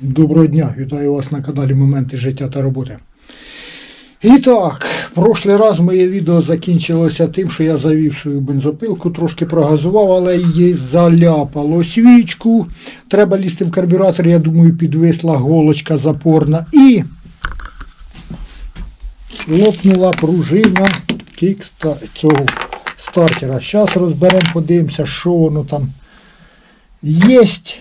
Доброго дня, вітаю вас на каналі Моменти життя та роботи. І так, прошлий раз моє відео закінчилося тим, що я завів свою бензопилку, трошки прогазував, але її заляпало свічку. Треба лізти в карбюратор, я думаю, підвисла голочка запорна. І лопнула пружина кікста цього стартера. Зараз розберемо, подивимося, що воно там єсть.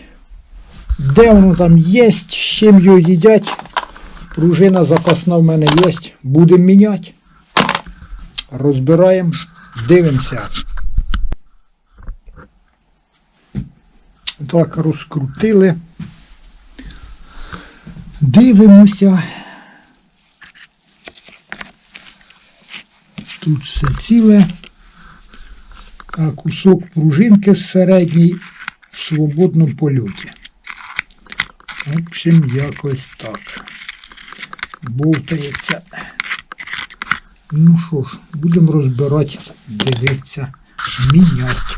Де воно там є, з чим його їдять. Пружина запасна в мене є. Будемо міняти. Розбираємо, дивимося. Так, розкрутили. Дивимося. Тут все ціле. А кусок пружинки середній в свободному польоті. В общем, якось так. Бовтається. Ну що ж, будемо розбирати, дивитися, міняти.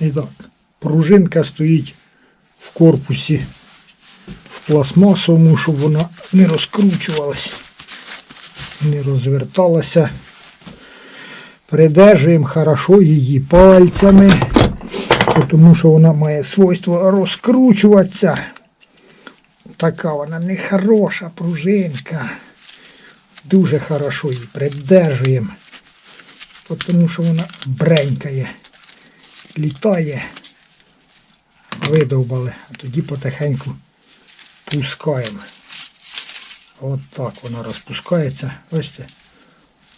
І так, пружинка стоїть в корпусі в пластмасовому, щоб вона не розкручувалась, не розверталася. Придержуємо хорошо її пальцями, тому що вона має свойство розкручуватися. Така вона нехороша пружинка. Дуже хорошо її придержуємо, тому що вона бренькає, літає. Видовбали, а тоді потихеньку пускаємо. От так вона розпускається. Бачите?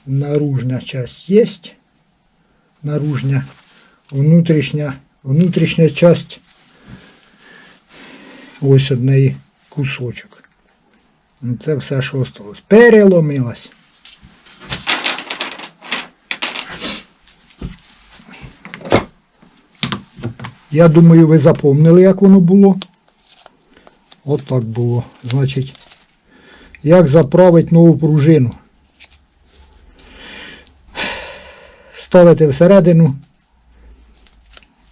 Наружная часть есть. Наружня, внутрішня, внутрішня часть. Ось однеї кусочок. Це все, що осталось. Переломилась. Я думаю, ви запомнили, як воно було. От так було. Значить, як заправити нову пружину. Ставите всередину,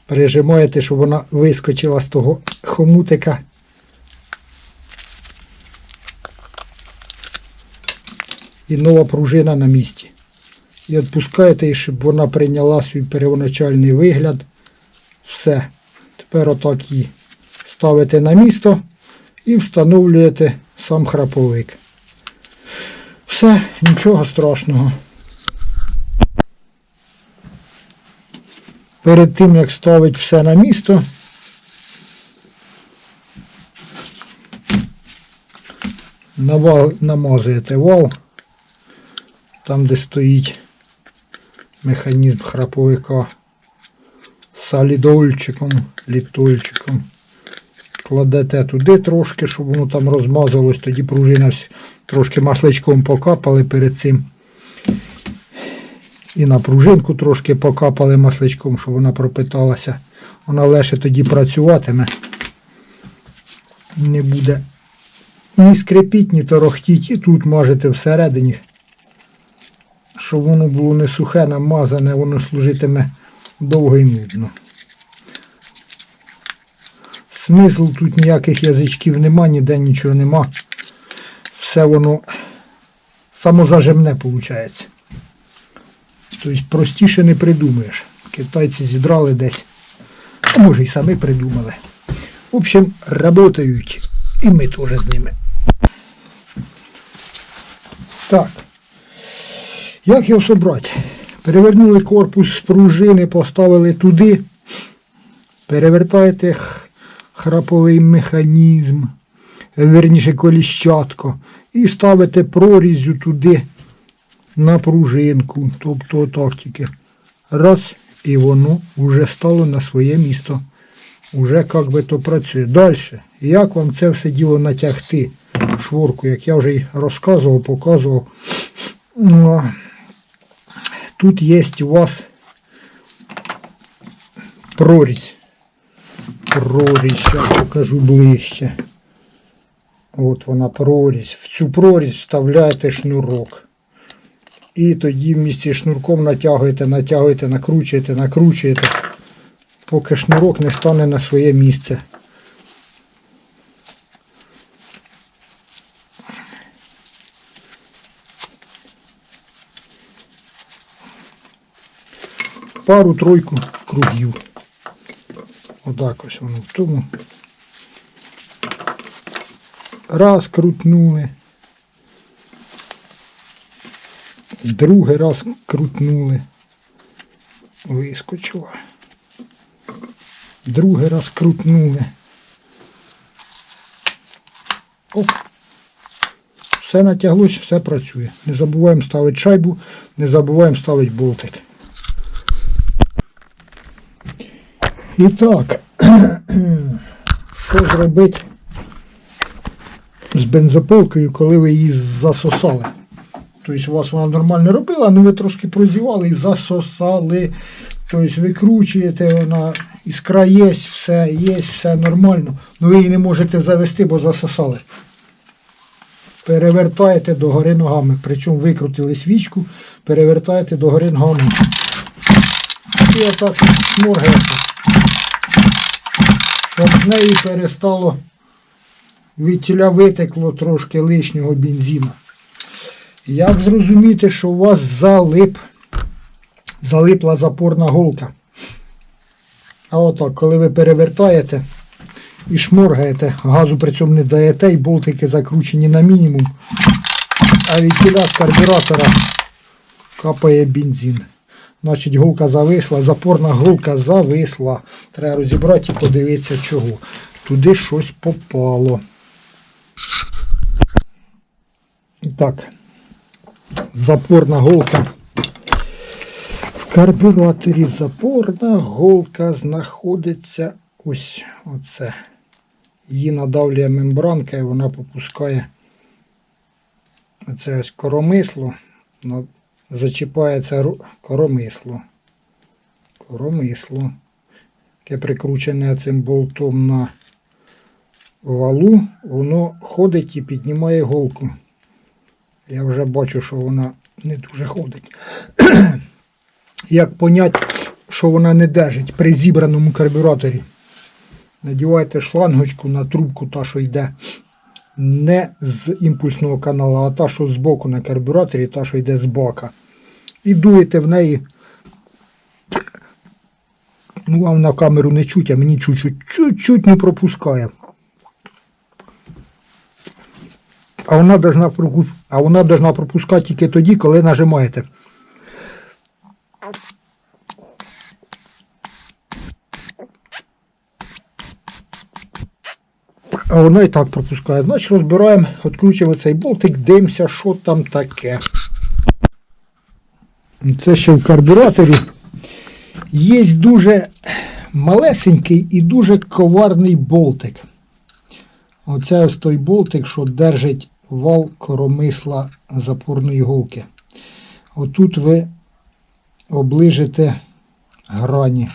пережимаєте, щоб вона вискочила з того хомутика. І нова пружина на місці. І відпускаєте, щоб вона прийняла свій первоначальний вигляд. Все. Тепер отак її ставите на місто і встановлюєте сам храповик. Все, нічого страшного. Перед тим, як ставити все на місто, навал, намазуєте вал, там, де стоїть механізм храповика салідольчиком, ліптольчиком. Кладете туди трошки, щоб воно там розмазалось, тоді пружина трошки масличком покапали перед цим. І на пружинку трошки покапали масличком, щоб вона пропиталася. Вона легше тоді працюватиме. Не буде ні скрипіть, ні торохтіть. І тут мажете всередині. Щоб воно було не сухе, намазане, воно служитиме довго і нудно. Смислу тут ніяких язичків нема, ніде нічого нема. Все воно самозажимне виходить. Тобто простіше не придумаєш. Китайці зідрали десь. А може і самі придумали. В общем, працюють. І ми теж з ними. Так. Як його собрати? Перевернули корпус з пружини, поставили туди. Перевертаєте храповий механізм, верніше коліщатко, і ставите прорізю туди на пружинку. Тобто отак тільки. Раз, і воно вже стало на своє місто. Уже як би то працює. Далі. Як вам це все діло натягти? Шворку, як я вже й розказував, показував. Ну, Тут є у вас прорізь. Прорізь, зараз покажу ближче. От вона прорізь. В цю прорізь вставляєте шнурок. І тоді в місці шнурком натягуєте, натягуєте, накручуєте, накручуєте. поки шнурок не стане на своє місце. Пару-тройку кругів. Отак ось воно в тому. Раз крутнули. Другий раз крутнули. Вискочила. Другий раз крутнули. Оп. Все натяглось, все працює. Не забуваємо ставити шайбу, не забуваємо ставити болтик. І так, що зробити з бензопилкою, коли ви її засосали? Тобто у вас вона нормально робила, але ви трошки прозівали і засосали. Тобто викручуєте, вона іскра є, все є, все нормально. але ви її не можете завести, бо засосали. Перевертаєте догори ногами. Причому викрутили свічку, перевертаєте догори ногами. І отак шморгаєте. Щоб з неї перестало від тіля витекло трошки лишнього бензину. Як зрозуміти, що у вас залип, залипла запорна голка? А отак, коли ви перевертаєте і шморгаєте, газу при цьому не даєте, і болтики закручені на мінімум, а від тіля з карбюратора капає бензин. Значить, голка зависла, запорна голка зависла. Треба розібрати і подивитися чого. Туди щось попало. Так, запорна голка. В карбюраторі запорна голка знаходиться ось оце. Її надавлює мембранка і вона попускає оце ось коромисло. Зачіпається коромисло. Коромисло. Яке прикручене цим болтом на валу, воно ходить і піднімає голку. Я вже бачу, що вона не дуже ходить. Як понять, що вона не держить при зібраному карбюраторі? Надівайте шлангочку на трубку, та, що йде не з імпульсного каналу, а та, що збоку на карбюраторі, та, що йде з бока. І дуєте в неї. Ну, вам на камеру не чуть, а мені чуть-чуть чуть-чуть не пропускає. А вона должна, а вона должна пропускати тільки тоді, коли нажимаєте. А вона і так пропускає. Значить розбираємо, відкручуємо цей болтик, дивимося, що там таке. Це ще в карбюраторі. Є дуже малесенький і дуже коварний болтик. Оце ось той болтик, що держить вал коромисла запорної голки. Отут ви оближите грані.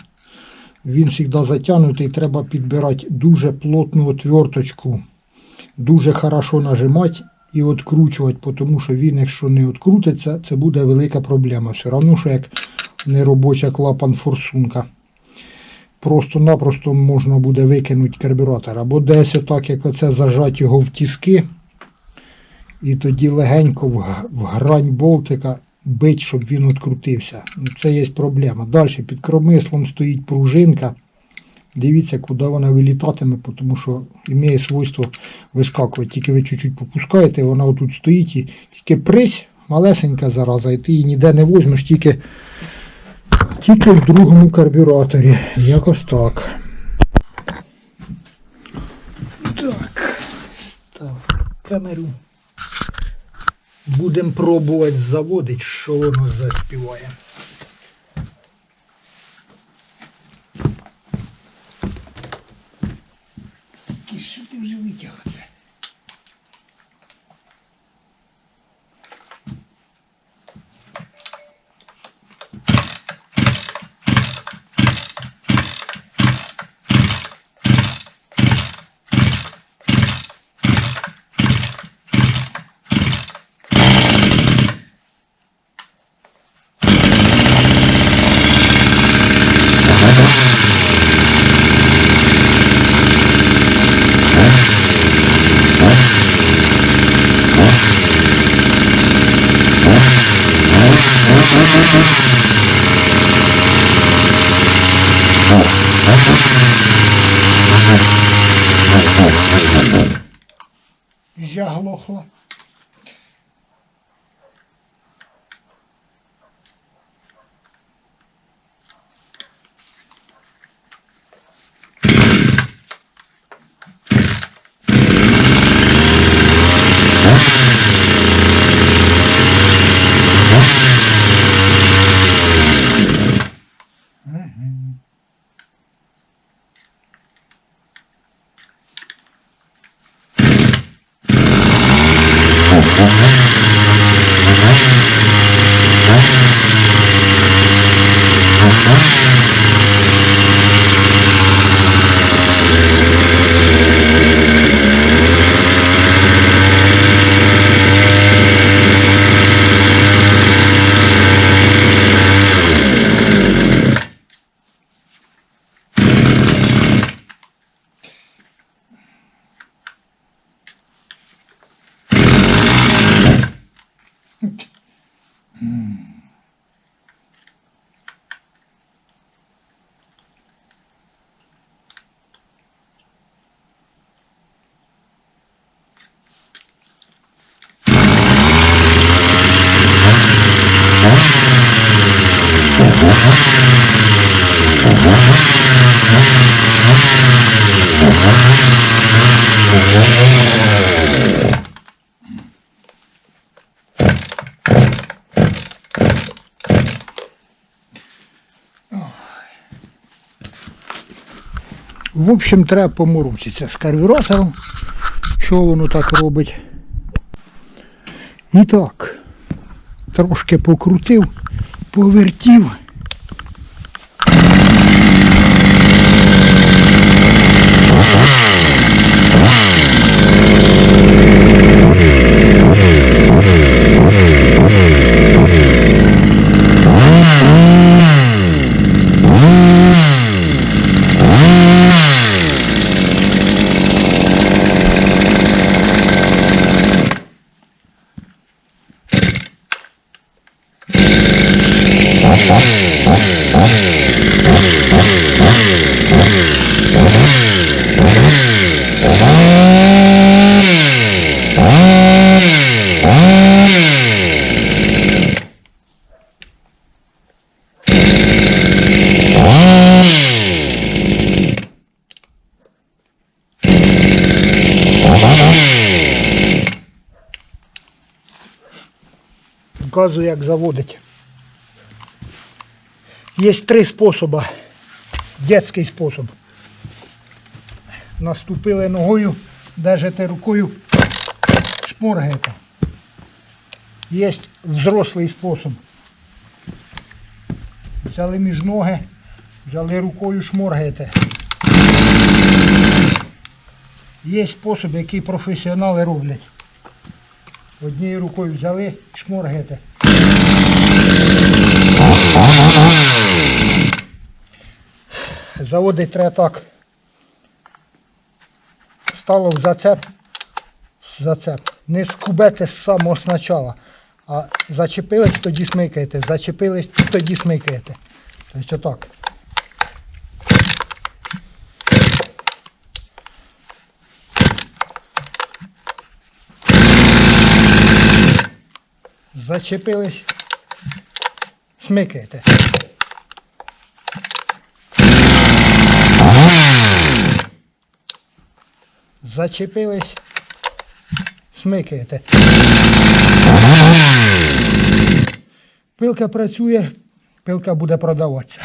Він завжди затягнутий, треба підбирати дуже плотну отверточку. Дуже хорошо нажимати і відкручувати, тому що він, якщо не відкрутиться, це буде велика проблема. Все одно, що як неробоча клапан форсунка. Просто-напросто можна буде викинути карбюратор. Або десь отак, як оце зажати його в тіски. І тоді легенько в, грань болтика бить, щоб він відкрутився. Ну, Це є проблема. Далі під кромислом стоїть пружинка. Дивіться, куди вона вилітатиме, тому що має свойство вискакувати. Тільки ви чуть-чуть попускаєте, вона отут стоїть і тільки прись, малесенька зараза, і ти її ніде не возьмеш, тільки, тільки в другому карбюраторі. Якось так. Так, став камеру. Будемо пробувати заводити, що воно заспіває. Тільки що ти вже витяг? Жаглохла. В общем, треба поморочитися з карбюратором, що воно так робить. І так, трошки покрутив, повертів. Показую, як заводить. Є три способи. Дєцький спосіб. Наступили ногою, держите рукою, шморгаєте. Є взрослий спосіб. Взяли між ноги, взяли рукою, шморгаєте. Є спосіб, який професіонали роблять. Однією рукою взяли, шморгаєте. Заводить треба так. Стало в зацеп. в Зацеп. Не скубете з самого спочатку. А зачепились, тоді смикаєте. Зачепились, тоді смикаєте. Тобто отак. Зачепились, смикаєте. Зачепились, смикаєте. Пилка працює, пилка буде продаватися.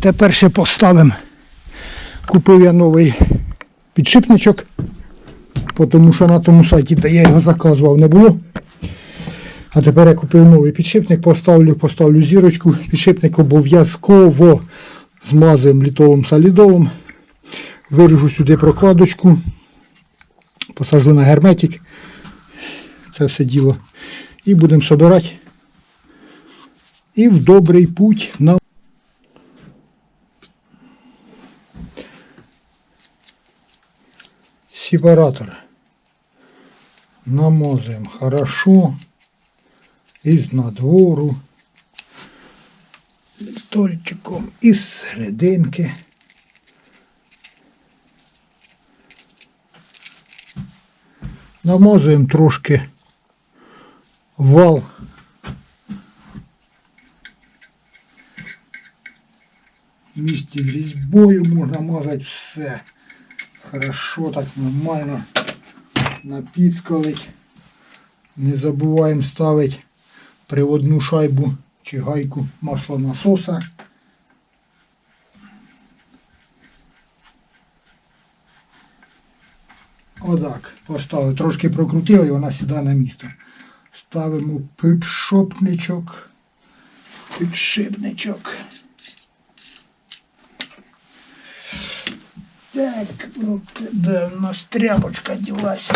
Тепер ще поставимо. Купив я новий підшипничок, тому що на тому сайті, де я його заказував, не було. А тепер я купив новий підшипник, поставлю, поставлю зірочку. Підшипник обов'язково змазуємо літолом солідолом. Виріжу сюди прокладочку, посажу на герметик. Це все діло. І будемо собирати. І в добрий путь на сепаратор. Намазуємо хорошо із надвору. Тольчиком із серединки. Намазуємо трошки вал. Місті різьбою можна мазати все. Хорошо, так нормально напіцкалить. Не забуваємо ставити приводну шайбу чи гайку маслонасоса. Отак. Поставили. Трошки прокрутили і вона сідає на місце. Ставимо підшипничок. Підшипничок. Так, де в нас тряпочка ділася.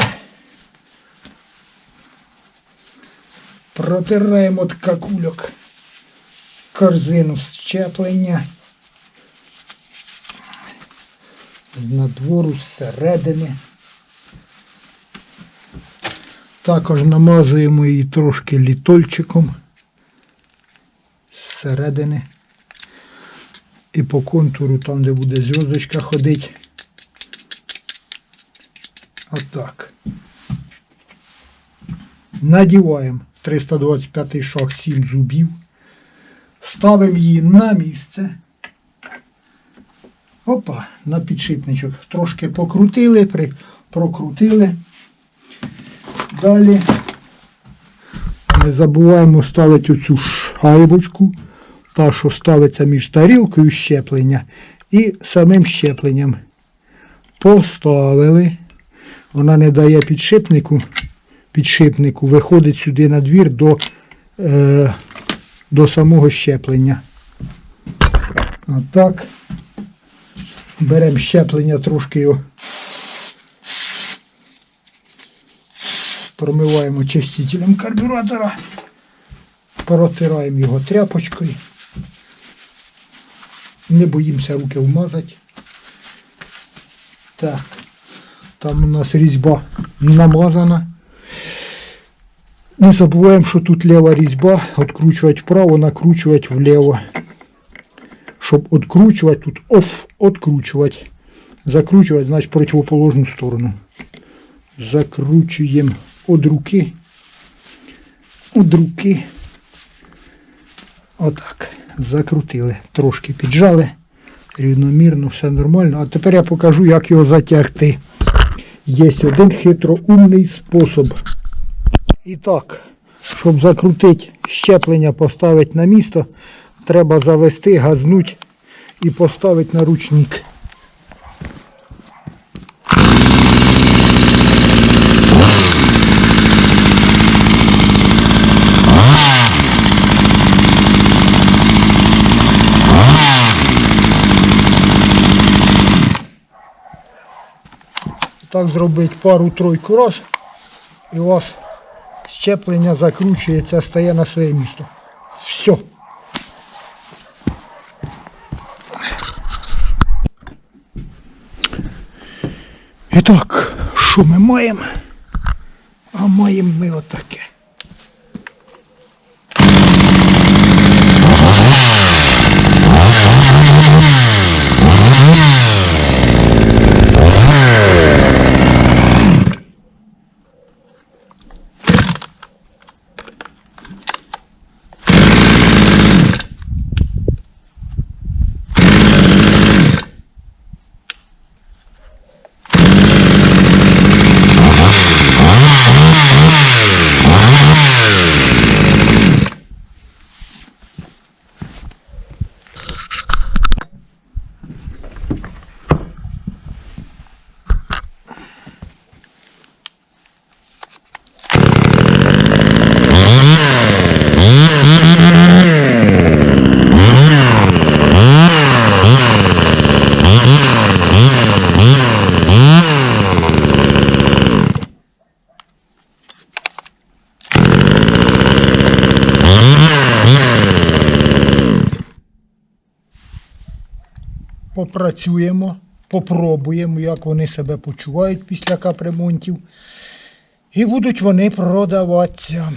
Протираємо от какульок корзину щеплення. З надвору, зсередини. Також намазуємо її трошки літольчиком зсередини. І по контуру, там, де буде зв'язочка ходить. Отак. Надіваємо 325 шаг 7 зубів. Ставимо її на місце. Опа, на підшипничок. Трошки покрутили, при, прокрутили. Далі не забуваємо ставити оцю шайбочку, та, що ставиться між тарілкою щеплення і самим щепленням. Поставили. Вона не дає підшипнику, підшипнику виходить сюди на двір до, е, до самого щеплення. Отак. Беремо щеплення, трошки його промиваємо чистителем карбюратора, протираємо його тряпочкою. Не боїмося руки вмазати. Так, там у нас різьба намазана. Не забуваємо, що тут ліва різьба, відкручувати вправо, накручувати вліво. Щоб відкручувати, тут оф, відкручувати. Закручувати, значить противоположну сторону. Закручуємо від руки. Від руки. Отак. Закрутили. Трошки піджали. Рівномірно, все нормально. А тепер я покажу, як його затягти. Є один хитроумний спосіб. І так, щоб закрутити щеплення, поставити на місто, треба завести, газнути і поставити на ручник. Так зробити пару-тройку раз, і у вас щеплення закручується, стає на своє місто. Все. І так, що ми маємо? А маємо ми отаке. Попрацюємо, попробуємо, як вони себе почувають після капремонтів. І будуть вони продаватися.